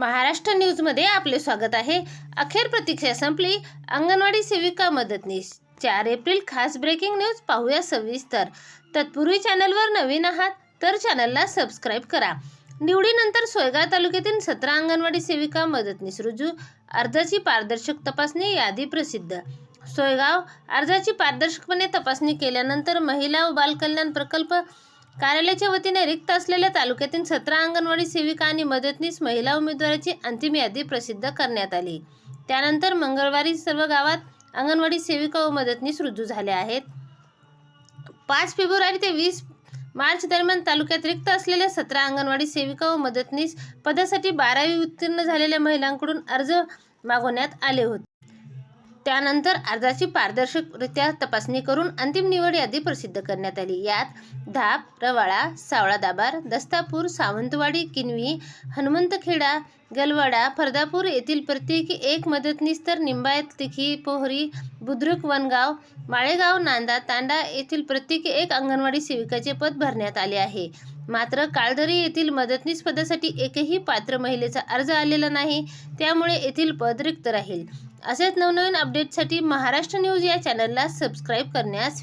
महाराष्ट्र न्यूजमध्ये आपले स्वागत आहे. अखेर प्रतीक्षा संपली. अंगणवाडी सेविका मदतनीस. चार एप्रिल खास ब्रेकिंग न्यूज पाहूया सविस्तर. तत्पूर्वी चॅनलवर नवीन आहात तर चॅनलला सबस्क्राईब करा. निवडीनंतर सोयगाव तालुक्यातील सतरा अंगणवाडी सेविका मदतनीस रुजू. अर्जाची पारदर्शक तपासणी यादी प्रसिद्ध. सोयगाव अर्जाची पारदर्शकपणे तपासणी केल्यानंतर महिला व बालकल्याण प्रकल्प कार्यालयाच्या वतीने रिक्त असलेल्या तालुक्यातील सतरा अंगणवाडी सेविका आणि मदतनीस महिला उमेदवाराची अंतिम यादी प्रसिद्ध करण्यात आली. त्यानंतर मंगळवारी सर्व गावात अंगणवाडी सेविका व मदतनीस रुजू झाल्या आहेत. पाच फेब्रुवारी ते वीस मार्च दरम्यान तालुक्यात रिक्त असलेल्या सतरा अंगणवाडी सेविका व मदतनीस पदासाठी बारावी उत्तीर्ण झालेल्या महिलांकडून अर्ज मागवण्यात आले होते. त्यानंतर अर्जाची पारदर्शकरित्या तपासणी करून अंतिम निवड यादी प्रसिद्ध करण्यात आली. यात धाप रवाळा सावळा दाबार दस्तापूर सावंतवाडी किनवी हनुमंतखेडा गलवाडा फरदापूर येथील प्रत्येकी एक मदतनीस तर निंबायत तिखी पोहरी बुद्रुक वनगाव माळेगाव नांदा तांडा येथील प्रत्येकी एक अंगणवाडी सेविकाचे पद भरण्यात आले आहे. मात्र काळदरी येथील मदतनीस पदासाठी एकही पात्र महिलेचा अर्ज आलेला नाही त्यामुळे येथील पद रिक्त राहील. असेच नवनवीन अपडेटसाठी महाराष्ट्र न्यूज या चॅनलला सबस्क्राईब करण्यास